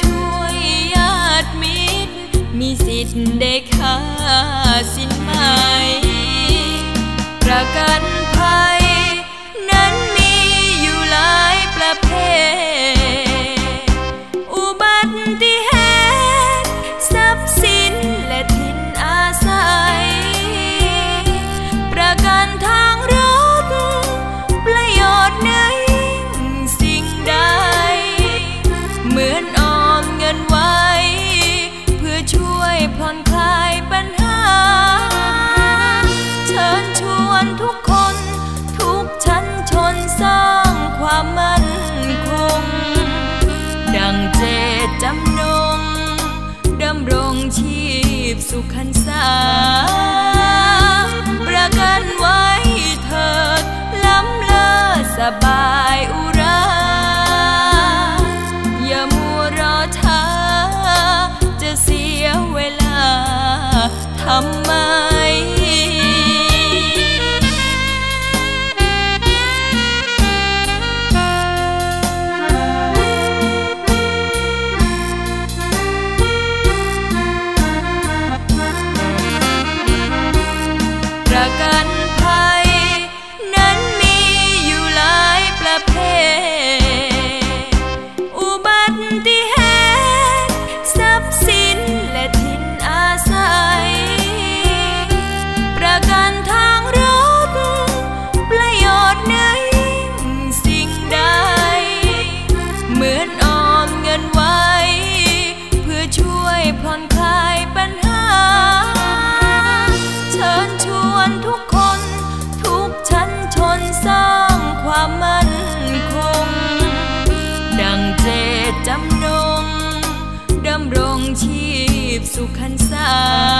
ช่วยญาติมิตร มีสิทธิ์ได้ค่าสินไหม ประกันภัย นั้นมีอยู่หลายประเภท อุบัติเหตุทรัพย์สินและถิ่นอาศัย ประกันทางรถ ประโยชน์ในสิ่งใด เหมือน วนทุกคน ทุกชั้นชนสร้างความมั่นคง ดังเจตจำนงดำรงชีพสุขันษาประกันไว้เถิดล้ำเลิศสบายอุราอย่ามัวรอช้าจะเสียเวลาทำ ตจำนง ดำรงชีพสุขันษา